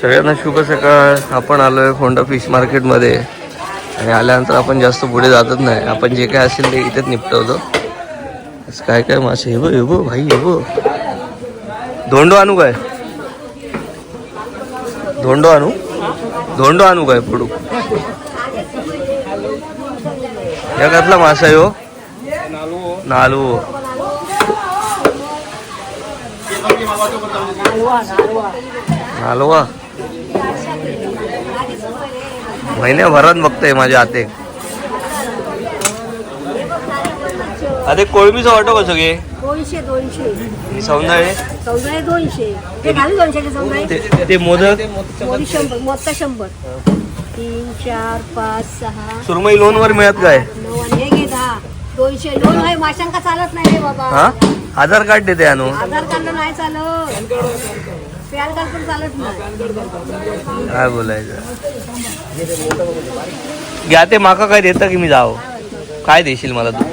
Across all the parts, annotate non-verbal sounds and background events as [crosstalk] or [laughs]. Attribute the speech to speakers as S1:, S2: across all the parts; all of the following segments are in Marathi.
S1: सगळ्यांना शुभ सकाळ. आपण आहे होंडा फिश मार्केटमध्ये आणि आल्यानंतर आपण जास्त पुढे जातच नाही. आपण जे काय असेल ते इथेच निपटवतो. काय काय मासे? हे बघ हे बघ भाई हे बघ. धोंडो आणू काय? धोंडो आणू? धोंडो आणू काय पुढू? या कसला मासा आहे हो नालू. नालवा. महिन्याभरात बघतोय माझ्या आते. अरे कोळमीचं वाटो का सगळे.
S2: दोनशे दोनशे.
S1: सौंदाळे
S2: दोनशे. ते घालू दोनशे ते चौदाळे
S1: ते ते मोदक?
S2: मोदी शंभर मोठा शंभर. तीन चार पाच सहा.
S1: सुरमई लोन वर मिळत काय?
S2: हे घे दोनशे लोन आहे माशांका चालत नाही रे बाबा.
S1: हा? आधार कार्ड देते आणू
S2: आधार कार्ड नाही चालत.
S1: काय बोलायचं? घ्या ते माका काय देतं की मी जाव काय देशील मला तू?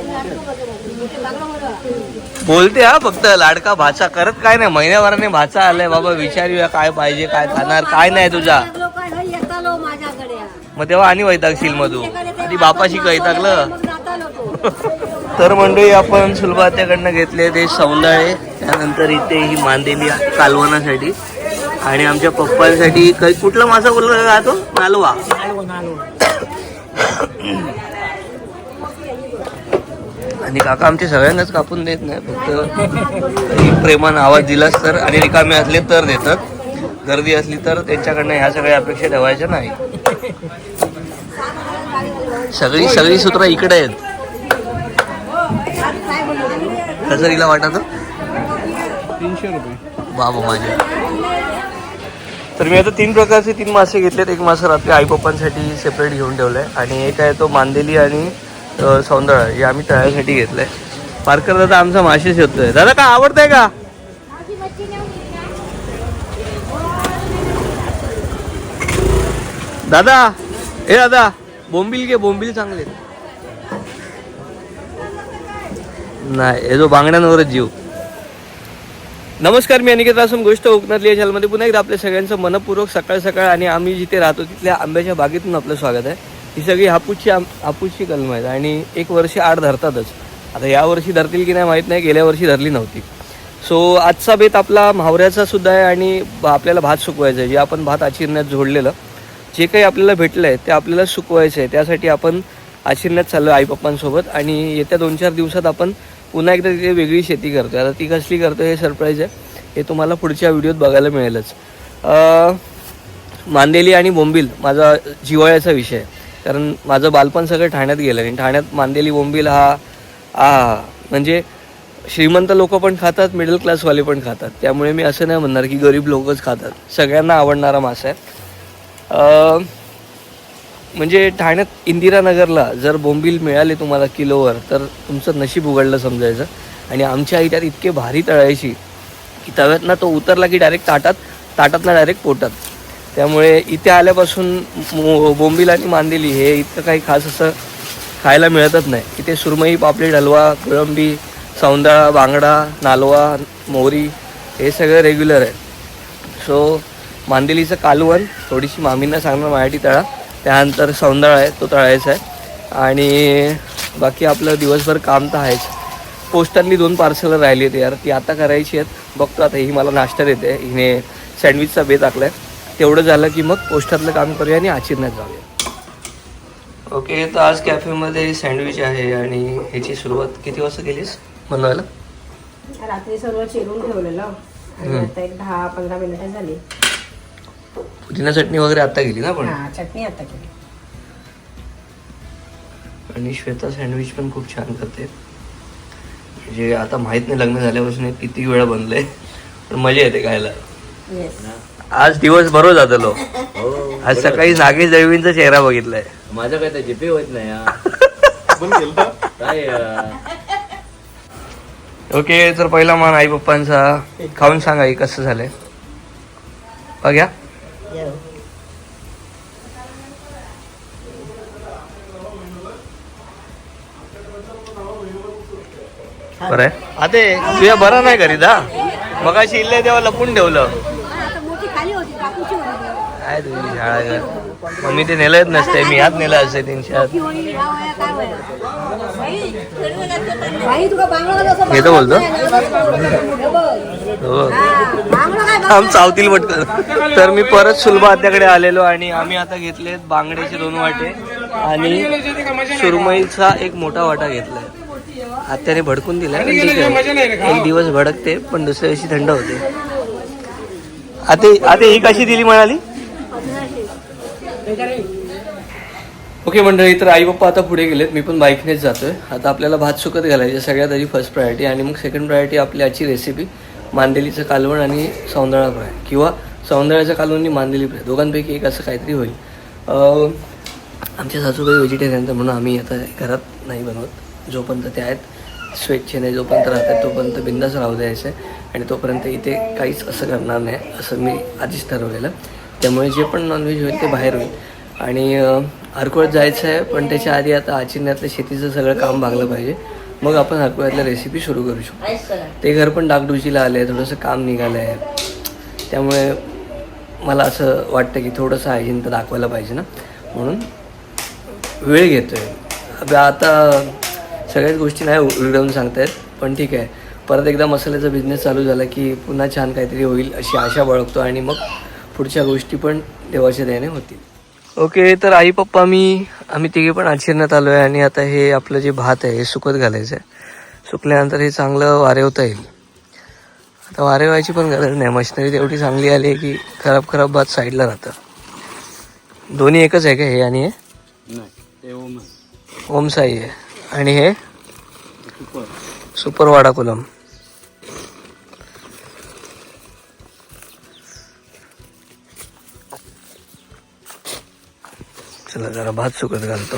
S1: बोलते हा फक्त लाडका भाचा करत काय नाही. महिन्याभराने भाचा आलाय. बाबा विचारूया काय पाहिजे काय खाणार काय नाही तुझा. मग तेव्हा आणि वैतागशील मग तू. आधी बापाशी
S2: तो.
S1: तर मंडळी आपण सुलभात्याकडनं घेतले ते सौंदाळे त्यानंतर इथे ही मांदेली कालवणासाठी आणि आमच्या पप्पांसाठी काही कुठला मासा बोलला का तो? नालवा. आणि काका आमचे सगळ्यांनाच कापून देत नाही फक्त प्रेमानं आवाज दिलास तर. आणि रिकामे असले तर देतात. गर्दी असली तर त्यांच्याकडनं ह्या सगळ्या अपेक्षा ठेवायच्या नाही. सगळी सगळी सूत्र इकडे आहेत. कसं तिला वाटत?
S3: तीनशे रुपये.
S1: बाबा माझ्या तर मी आता तीन प्रकारचे तीन मासे घेतलेत. एक मासा रात्री आई पप्पांसाठी सेपरेट घेऊन ठेवलाय. आणि एक आहे तो मांदेली आणि सौंदळा. हे आम्ही तळ्यासाठी घेतलंय. पारकर दादा आमचा मासे शोधतोय. दादा का आवडतंय का? दादा ए दादा बोंबील घे. बोंबील चांगले नाही हे जो बांगड्यांवरच जीव. नमस्कार मी अनिकेत असून गोष्ट कोकणातली या चॅनलमध्ये पुन्हा एकदा आपल्या सगळ्यांचं मनपूर्वक सकाळ सकाळ आणि आम्ही जिथे राहतो तिथल्या आंब्याच्या बागेतून आपलं स्वागत आहे. ही सगळी हापूसची आम हापूसची कलम आहेत आणि एक वर्षी आड धरतातच. आता या वर्षी धरतील की नाही माहीत नाही गेल्या वर्षी धरली नव्हती. सो आजचा बेत आपला म्हावऱ्याचा सुद्धा आहे आणि आपल्याला भात सुकवायचं आहे. जे आपण भात आचिरण्यात जोडलेलं जे काही आपल्याला भेटलं आहे ते आपल्याला सुकवायचं आहे. त्यासाठी आपण आचिरण्यात चाललो आई पप्पांसोबत आणि येत्या दोन चार दिवसात आपण पुन्हा एकदा तिथे वेगळी शेती करतोय. आता ती कसली करतो हे सरप्राईज आहे. हे तुम्हाला पुढच्या व्हिडिओत बघायला मिळेलच. मांदेली आणि बोंबील माझा जिवाळ्याचा विषय आहे. कारण माझं बालपण सगळं ठाण्यात गेलं आणि ठाण्यात मांदेली बोंबील हा आ म्हणजे श्रीमंत लोक पण खातात मिडल क्लासवाले पण खातात. त्यामुळे मी असं नाही म्हणणार की गरीब लोकच खातात. सगळ्यांना आवडणारा मासा आहे. म्हणजे ठाण्यात इंदिरानगरला जर बोंबील मिळाले तुम्हाला किलोवर तर तुमचं नशीब उघडलं समजायचं. आणि आमच्या आई त्यात इतके भारी तळायची की तव्यातनं तो उतरला की डायरेक्ट ताटात ताटातनं डायरेक्ट पोटात. त्यामुळे इथे आल्यापासून मो- बोंबील आणि मांदेली. हे इतकं काही खास असं खायला मिळतच नाही. इथे सुरमई पापलेट हलवा कोळंबी सौंदळा बांगडा नालवा मोहरी हे सगळं रेग्युलर आहे. सो मांदेलीचं कालवण थोडीशी मामींना सांगणार माझ्यासाठी तळा. त्यानंतर सौंदळा आहे तो तळायचा आहे. आणि बाकी आपलं दिवसभर काम तर आहेच. पोस्टांनी दोन पार्सल राहिली आहेत यार. ती आता करायची आहेत. बघतो आता ही मला नाश्ता देते. हिने सँडविचचा बेत टाकलाय. तेवढं झालं की मग पोस्टातलं काम करूया आणि आचिरण्यात जाऊया. ओके तर आज कॅफेमध्ये सँडविच आहे आणि ह्याची सुरुवात किती वाजता केलीस? बनवायला
S2: रात्री सर्व चिरून ठेवलेलं. आता एक दहा पंधरा मिनिटं झाली.
S1: पुदिना चटणी वगैरे आता गेली ना पण.
S2: हा चटणी आता केली.
S1: आणि श्वेता सँडविच पण खूप छान करते. म्हणजे आता माहीत नाही लग्न झाल्यापासून हे किती वेळा बनलंय पण मजा येते खायला.
S2: येस
S1: आज दिवस बरोबर जातलो आज सकाळी नागेश दळवींचा चेहरा बघितलाय.
S4: माझं काय तर जीपे होत नाही हा. [laughs] काय अं,
S1: ओके तर पहिला मान आई पप्पांचा खाऊन सांगा आई कसं झालंय? बघ्या. बरं. आहे आता तुझ्या बरं नाही घरी दा. मग अशी इल्ले तेव्हा लपून ठेवलं.
S2: आता मोठी खाली होती कापूची होती.
S1: काय तुझी शाळा घर मग मी ते नेलंच नसते मी हात नेलं असते तीनशे
S2: कसं
S1: घेतो बोलतो?
S2: हे.
S1: आम चावतील पटकन. तर मी परत सुलभा आत्याकडे आलेलो आणि आम्ही आता घेतलेत बांगड्याचे दोन वाटे आणि सुरमईचा एक मोठा वाटा घेतलाय. आत्याने भडकून आहे. एक दिवस भडकते पण दुसऱ्या दिवशी थंड होते. आता आता ही कशी दिली म्हणाली? ओके मंडळी तर आई पप्पा आता पुढे गेलेत. मी पण बाईकनेच जातोय. आता आपल्याला भात सुकत घालायचे सगळ्यात आधी फर्स्ट प्रायोरिटी आणि मग सेकंड प्रायोरिटी आपली आजची रेसिपी मांदेलीचं कालवण आणि सौंदळा फ्राय किंवा सौंदळ्याचं कालवण आणि मांदेली फ्राय. दोघांपैकी एक असं काहीतरी होईल. आमच्या सासूबाई व्हेजिटेरियन म्हणून आम्ही आता घरात नाही बनवत. जोपर्यंत ते आहेत स्वेच्छेने जोपर्यंत राहतात तोपर्यंत बिंदास राहू द्यायचं आहे. आणि तोपर्यंत इथे काहीच असं करणार नाही असं मी आधीच ठरवलेलं त्यामुळे जे पण नॉनव्हेज होईल ते बाहेर होईल. आणि अं, हरकुळत जायचं आहे पण त्याच्या आधी आता आचिन्यातलं शेतीचं सगळं काम भागलं पाहिजे. मग आपण हरकुळ्यातल्या रेसिपी सुरू करू शकतो ते घर पण डागडुजीला आलं आहे थोडंसं काम निघालं आहे त्यामुळे मला असं वाटतं की थोडंसं हायजीन तर दाखवायला पाहिजे ना. म्हणून वेळ घेतोय. आहे आता सगळ्याच गोष्टी नाही उलगडून सांगतायत पण ठीक आहे. परत एकदा मसाल्याचा बिझनेस चालू झाला की पुन्हा छान काहीतरी होईल अशी आशा बाळगतो आणि मग पुढच्या गोष्टी पण देवाच्या दयाने होतील. ओके तर आई पप्पा मी आम्ही तिघे पण आचरण्यात आलो आहे आणि आता हे आपलं जे भात आहे हे सुकत घालायचं आहे सुकल्यानंतर हे चांगलं वारेवता येईल. आता वारेवायची पण गरज नाही. मशिनरी तेवढी चांगली आली आहे की खराब खराब भात साईडला राहतं दोन्ही एकच आहे का हे आणि हे?
S3: नाही ते ओम
S1: ओम साई आहे. आणि हे? सुपर वाडा कुलम. चला जरा भात सुकत घालतो.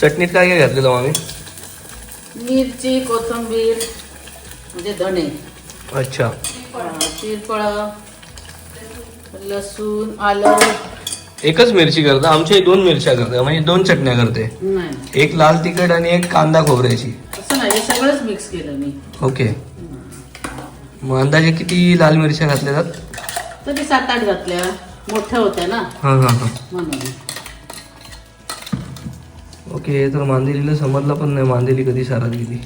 S1: चटणीत काय काय घातलेलं आम्ही
S5: मिरची कोथिंबीर म्हणजे धणे.
S1: अच्छा.
S5: तिरफळ लसूण आलं.
S1: एकच मिरची करता? आमच्या दोन मिरच्या करते म्हणजे दोन चटण्या करते.
S5: नाही.
S1: एक लाल तिखट आणि एक कांदा खोबऱ्याची.
S5: असं नाही हे सगळंच मिक्स केलं मी.
S1: ओके. मग अंदाजे किती लाल मिरच्या घातल्या जातात?
S5: तरी सात आठ घातल्या. मोठ्या होत्या ना.
S1: हां हां हां.
S5: म्हणून.
S1: ओके तर मांदेलीला समजलं पण नाही मांदेली कधी सारात गेली.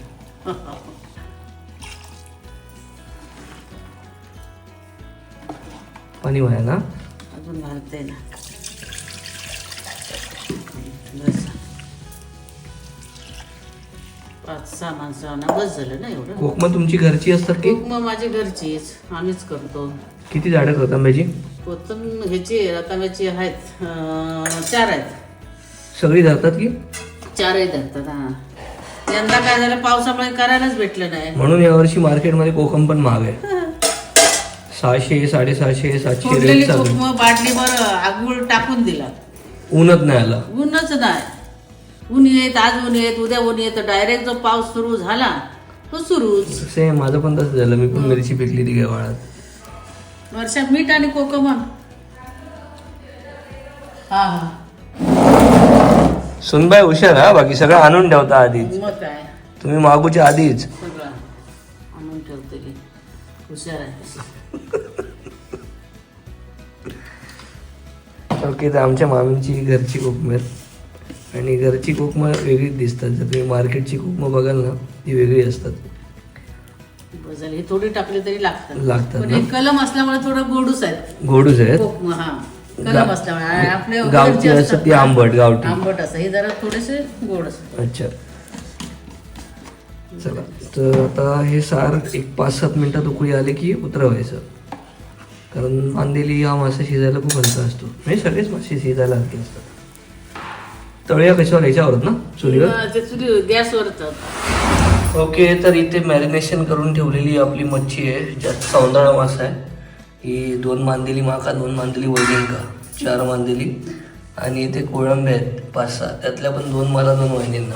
S1: पाणी वाया ना?
S5: अजून घालते ना. बस. पाच सहा माणसांना बस झालं ना एवढं?
S1: कोकम तुमची घरची असतात की?
S5: मग माझी घरचीच आम्हीच करतो.
S1: किती झाडं करता आंब्याची
S5: कोथम ह्याची रताव्याची आहेत अं, चार आहेत.
S1: सगळी धरतात की?
S5: चारही धरतात हा. यंदा काय झालं पावसामुळे करायलाच भेटलं नाही.
S1: म्हणून यावर्षी मार्केटमध्ये कोकम पण महाग आहे. सहाशे साडेसहाशे सातशे
S5: फोडलेली
S1: चालू.
S5: कोकम बाटलीवर आगुळ टाकून दिला.
S1: ऊनच नाही आला.
S5: ऊनच नाही. ऊन येत आज ऊन येत उद्या ऊन येत डायरेक्ट जो पाऊस सुरू झाला तो सुरूच.
S1: सेम माझं पण तसं झालं. मी पण मिरची पिकली ती गावाळात
S5: वर्षा मीठ आणि कोकमन हा हा.
S1: सुनबाई हुशार हा बाकी सगळं आणून ठेवता आधीच.
S5: मग काय?
S1: तुम्ही मागूच्या आधीच.
S5: सगळं आणून ठेवते की. हुशार आहे.
S1: ओके तर आमच्या मामींची घरची कोकम आहेत. आणि घरची कोकम वेगळीच दिसतात. जर तुम्ही मार्केटची कोकम बघाल ना ती वेगळी असतात.
S5: हे थोडी टाकली तरी लागतात.
S1: लागतात
S5: पण
S1: ना?
S5: हे कलम असल्यामुळे थोडं गोडूच आहेत.
S1: गोडूच आहेत?
S5: कोकम हा. कलम
S1: गा-
S5: असल्यामुळे आणि आपले
S1: गावठी
S5: घरचे
S1: असतात
S5: असतात
S1: ती आंबट, गावठी.
S5: आंबट असं हे जरा थोडेसे गोड असतात.
S1: अच्छा. चला तर आता हे सार एक पाच सात मिनिटात उकळी आले की उतरवायचं. कारण मांदेली हा मासा शिजायला खूप हलका असतो. म्हणजे सगळेच मासे शिजायला हलके असतात. तळूया कशावर ह्याच्यावर ना? चुलीवर?
S5: गॅसवर
S1: ओके तर इथे मॅरिनेशन करून ठेवलेली आपली मच्छी आहे ज्यात सौंदळा मासा आहे. ही दोन मांदेली माका दोन मांदेली वैदिंका चार मांदेली आणि इथे कोळंबे आहेत पाच सहा. त्यातल्या पण दोन मला दोन वहिनींना.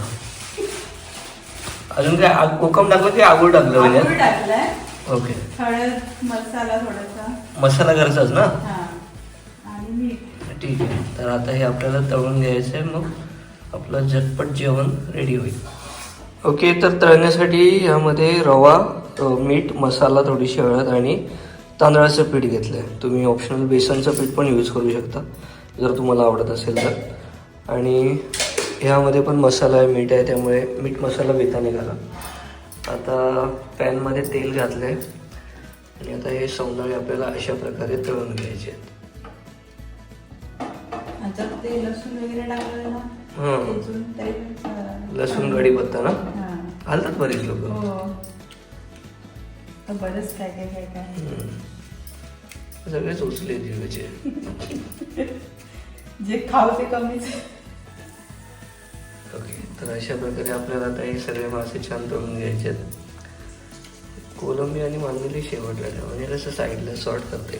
S1: अजून काय? आग कोकम टाकलं की आगोळ टाकलं म्हणजे ओके.
S6: हळद मसाला थोडासा.
S1: मसाला घरचाच ना?
S6: हा.
S1: ठीक आहे. तर आता हे आपल्याला तळून घ्यायचं आहे मग आपलं झटपट जेवण रेडी होईल. ओके तर तळण्यासाठी यामध्ये रवा मीठ मसाला थोडीशी हळद आणि तांदळाचं पीठ घेतलं आहे तुम्ही ऑप्शनल बेसनचं पीठ पण यूज करू शकता जर तुम्हाला आवडत असेल तर. आणि ह्यामध्ये पण मसाला आहे मीठ आहे त्यामुळे मीठ मसाला बेताने घाला. आता पॅनमध्ये तेल घातलं आहे आणि आता हे सौंदर्य आपल्याला अशा प्रकारे तळून घ्यायचे आहेत.
S6: लसूण
S1: हं. कढीपत्ता ना. घालतात बरेच लोक.
S6: हो. बरंच काय काय काय काय
S1: सगळेच उचले जीवाचे [laughs]
S6: जे खाऊ ते कमीच.
S1: ओके तर अशा प्रकारे आपल्याला आता हे सगळे मासे छान तळून घ्यायचे आहेत. कोलंबी आणि मांदेली शेवटला ठेवा. म्हणजे कसं साईडला सॉर्ट करते.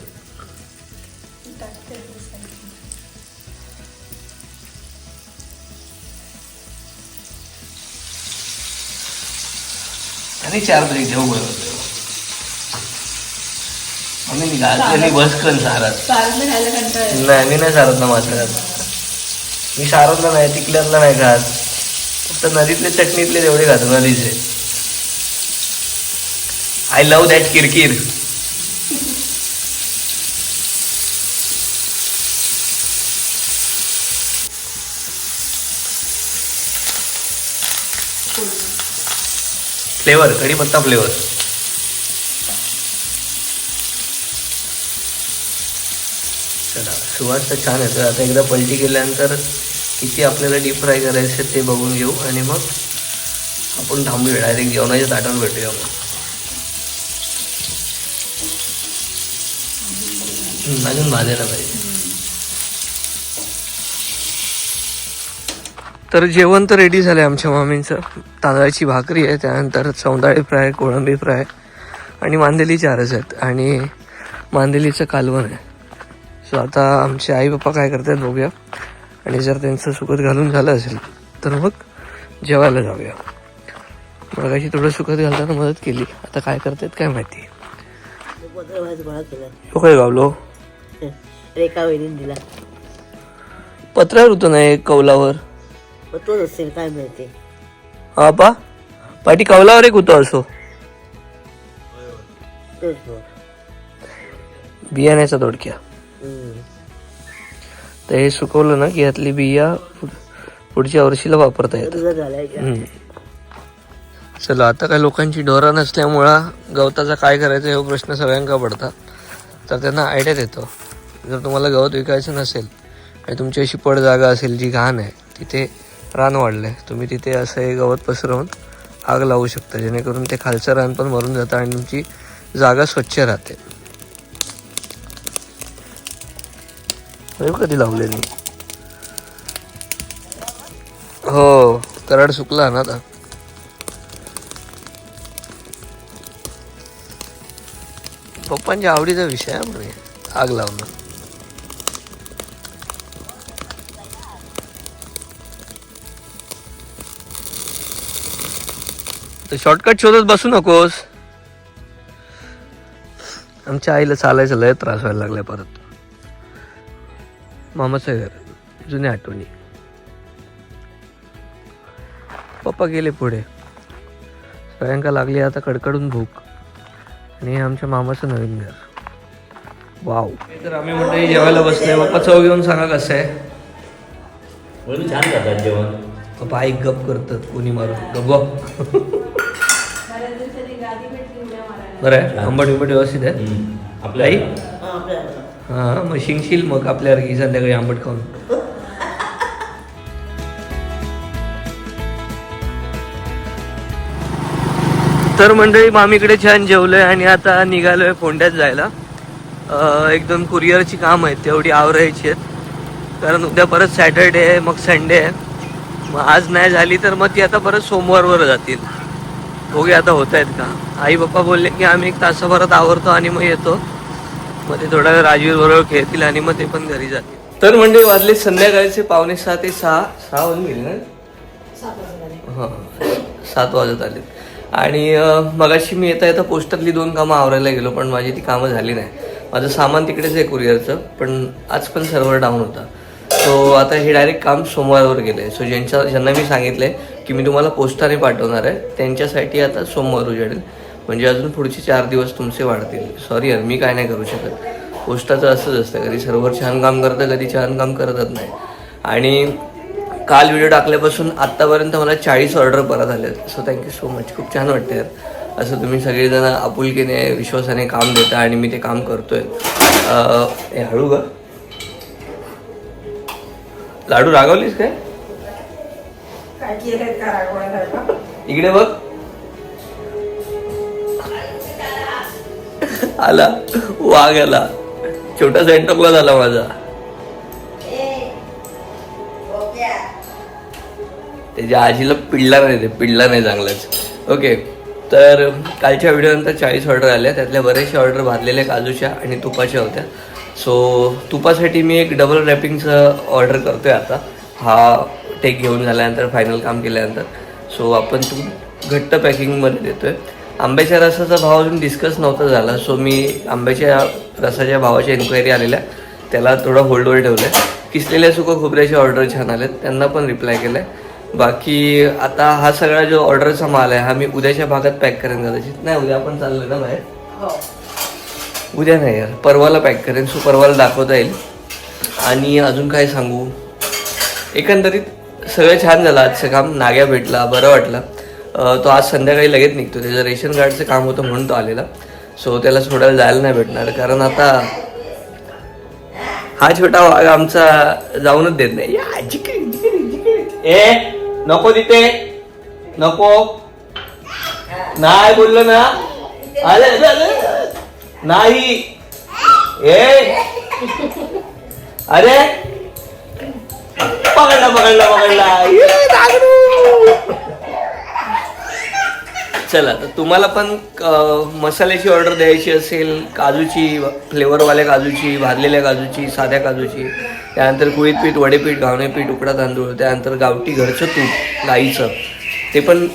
S1: आणि चार ब्रेक घेऊ बरोबर मी घातलेली बसकन सारात. नाही मी नाही सारत ना माथ्यात मी सारतला नाही तिकल्यातला नाही खात फक्त नदीतले चटणीतले तेवढे खातो नदीचे आय लव्ह दॅट किरकिर फ्लेवर कढीपत्ता फ्लेवर चला. सुवास तर छान येतो आता एकदा पलटी केल्यानंतर किती आपल्याला डीप फ्राय करायचे ते बघून घेऊ आणि मग आपण थांबूया. डायरेक्ट जेवणाच्या ताटावर भेटूया मग अजून भाजायला पाहिजे. तर जेवण तर रेडी झालं आहे आमच्या मामींचं. तांदळाची भाकरी आहे त्यानंतर सौंदाळे फ्राय कोळंबी फ्राय आणि मांदेली चारच आहेत. आणि मांदेलीचं कालवण आहे. सो आता आमचे आई बाप्पा काय करतात बघूया. आणि जर त्यांचं सुखत घालून झालं असेल तर मग जेवायला जाऊया. मगाशी थोडं सुखत घालताना मदत केली. आता काय करतात काय माहिती.
S7: केला
S1: हो काय गावलो?
S7: रेखा वहिनी दिला.
S1: पत्रावर होतं ना एक कौलावर.
S7: मग असेल काय माहिती.
S1: हा पा. पाठी कौलावर एक होतो असो.
S7: मग.
S1: बियाण्याचा दोडक्या. तर हे सुकवलं ना की यातली बिया पुढ- पुढच्या वर्षीला वापरता येतात. चला आता काय लोकांची डोरा नसल्यामुळं गवताचा काय करायचं हा प्रश्न सगळ्यांका पडता तर त्यांना आयडिया देतो. जर तुम्हाला गवत विकायचं नसेल आणि तुमची अशी पड जागा असेल जी घाण आहे तिथे रान वाढलं आहे तुम्ही तिथे असं हे गवत पसरवून आग लावू शकता जेणेकरून ते खालचं रान पण मरून जातं आणि तुमची जागा स्वच्छ राहते. कधी लावलेली हो कराड सुकला ना आता. पप्पांच्या आवडीचा विषय आहे म्हणे आग लावणं. तर शॉर्टकट शोधत बसू नकोस. आमच्या आईला चालायचं लय त्रास व्हायला लागलाय परत. मामाचं घर जुन्या आठवणी. पप्पा गेले पुढे. सगळ्यांका लागली आता कडकडून भूक. आणि हे आमच्या मामाचं नवीन घर. वाव. तर आम्ही म्हणतो जेवायला बसले पप्पा चव घेऊन सांगा कसं आहे.
S4: छान करतात जेवण.
S1: पप्पा आई गप करतात कोणी मारून. गप गप. बरं आहे? आंबट बिंबट व्यवस्थित आहे
S4: हम्म.
S1: आई?
S4: आपल्या
S1: हां मग शिंगशील मग आपल्यासारखी संध्याकाळी आंबट खाऊन. तर मंडळी मामीकडे छान जेवलोय आणि आता निघालोय फोंड्यात जायला. एक दोन कुरिअरची काम आहेत तेवढी आवरायची आहेत. कारण उद्या परत सॅटर्डे आहे मग संडे आहे. मग आज नाही झाली तर मग ती आता परत सोमवारवर जातील. बघूया आता होत आहेत का. आई बाप्पा बोलले की आम्ही एक तासाभरात आवरतो आणि मग येतो. मग ते थोडा वेळ राजवीर बरोबर खेळतील आणि मग ते पण घरी जातील. तर म्हणजे वाजले संध्याकाळचे पावणे सहा ते सहा सहा वाजून गेले ना? हां सात वाजत आले. आणि मगाशी मी येता येता पोस्टरली दोन कामं आवरायला गेलो पण माझी ती कामं झाली नाही. माझं सामान तिकडेच आहे कुरिअरचं पण आज पण सर्व्हर डाऊन होता. सो आता हे डायरेक्ट काम सोमवारवर गेलं आहे सो ज्यांच्या ज्यांना मी सांगितलं आहे की मी तुम्हाला पोस्टाने पाठवणार आहे त्यांच्यासाठी आता सोमवार उजाडेल. म्हणजे अजून पुढचे चार दिवस तुमचे वाढतील. सॉरी यार मी काय नाही करू शकत. पोस्टाचं असंच असतं कधी सर्व्हर छान काम करतं कधी छान काम करतच नाही. आणि काल व्हिडिओ टाकल्यापासून आत्तापर्यंत मला चाळीस ऑर्डर परत आले सो थँक्यू सो मच खूप छान वाटतं यार. असं तुम्ही सगळेजण आपुलकीने विश्वासाने काम देता आणि मी ते काम करतोय. हे हळू ग. लाडू रागवलीस काय?
S6: का
S1: इकडे बघ. आला. वाघ आला. छोटा सेंटोकला झाला माझा. त्याच्या आजीला पिडला नाही ते पिडला नाही चांगलाच. ओके तर कालच्या व्हिडिओनंतर चाळीस ऑर्डर आल्या. त्यातल्या बरेचशा ऑर्डर भाजलेल्या काजूच्या आणि तुपाच्या होत्या. सो तुपासाठी मी एक डबल रॅपिंगचं ऑर्डर करतोय आता. हा टेक घेऊन झाल्यानंतर फायनल काम केल्यानंतर. सो आपण तूप घट्ट पॅकिंगमध्ये देतोय. आंब्याच्या रसाचा भाव अजून डिस्कस नव्हता झाला. सो मी आंब्याच्या रसाच्या भावाच्या इन्क्वायरी आलेल्या. त्याला थोडं होल्डवर ठेवलं आहे किसलेल्या सुकं खोबऱ्याचे ऑर्डर छान आलेत त्यांना पण रिप्लाय केलं आहे बाकी आता हा सगळा जो ऑर्डरचा माल आहे हा मी उद्याच्या भागात पॅक करेन कदाचित. नाही उद्या आपण चाललोय ना बाहेर? उद्या नाही यार परवाला पॅक करेन. सो परवाला दाखवता येईल. आणि अजून काय सांगू? एकंदरीत सगळं छान झालं. आजचं काम नाग्या भेटला बरं वाटलं. तो आज संध्याकाळी लगेच निघतो. त्याचं रेशन कार्डचं काम होतं म्हणून तो आलेला. सो त्याला वेळ जायला नाही भेटणार. कारण आता हा छोटा वाघ आमचा जाऊनच देत नाही. ए नको तिथे. नको. नाही बोललो ना. आले. नाही. ए. अरे. पकडला पकडला पकडला. चला तर तुम्हाला पण मसाल्याची ऑर्डर द्यायची असेल काजूची फ्लेवरवाल्या काजूची भाजलेल्या काजूची साध्या काजूची त्यानंतर कुळीत पीठ वडेपीठ घावणे पीठ उकडा तांदूळ त्यानंतर गावठी घरचं तूप गाईचं. ते पण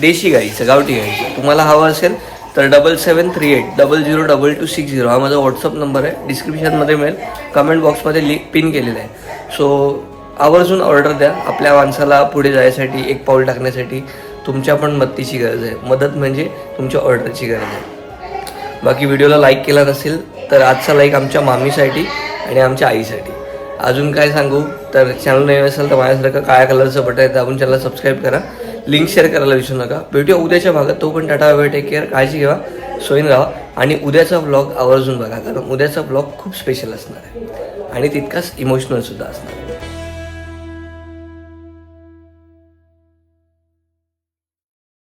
S1: देशी गाईचं गावठी गाईचं. तुम्हाला हवं असेल तर double seven three eight double zero double two six zero हा माझा व्हॉट्सअप नंबर आहे. डिस्क्रिप्शनमध्ये मिळेल कमेंट बॉक्समध्ये लिंक पिन केलेला आहे. सो आवर्जून ऑर्डर द्या. आपल्या माणसाला पुढे जायसाठी एक पाऊल टाकण्यासाठी. तुमच्या पण मदतीची गरज आहे. मदत म्हणजे तुमच्या ऑर्डरची गरज आहे. बाकी व्हिडिओला लाईक केला नसेल तर आजचा लाईक आमच्या मामीसाठी आणि आमच्या आईसाठी. अजून काय सांगू? तर चॅनल नवीन असेल तर माझ्यासारखं काळ्या कलरचं बटन आहे दाबून चॅनलला सबस्क्राईब करा. लिंक शेअर करायला विसरू नका. भेटूया उद्याच्या भागात. तो पण टाटा वेळ टेक केअर काळजी घ्या. सोयीन राहा. आणि उद्याचा ब्लॉग आवर्जून बघा कारण उद्याचा ब्लॉग खूप स्पेशल असणार आहे. आणि तितकाच इमोशनल सुद्धा असणार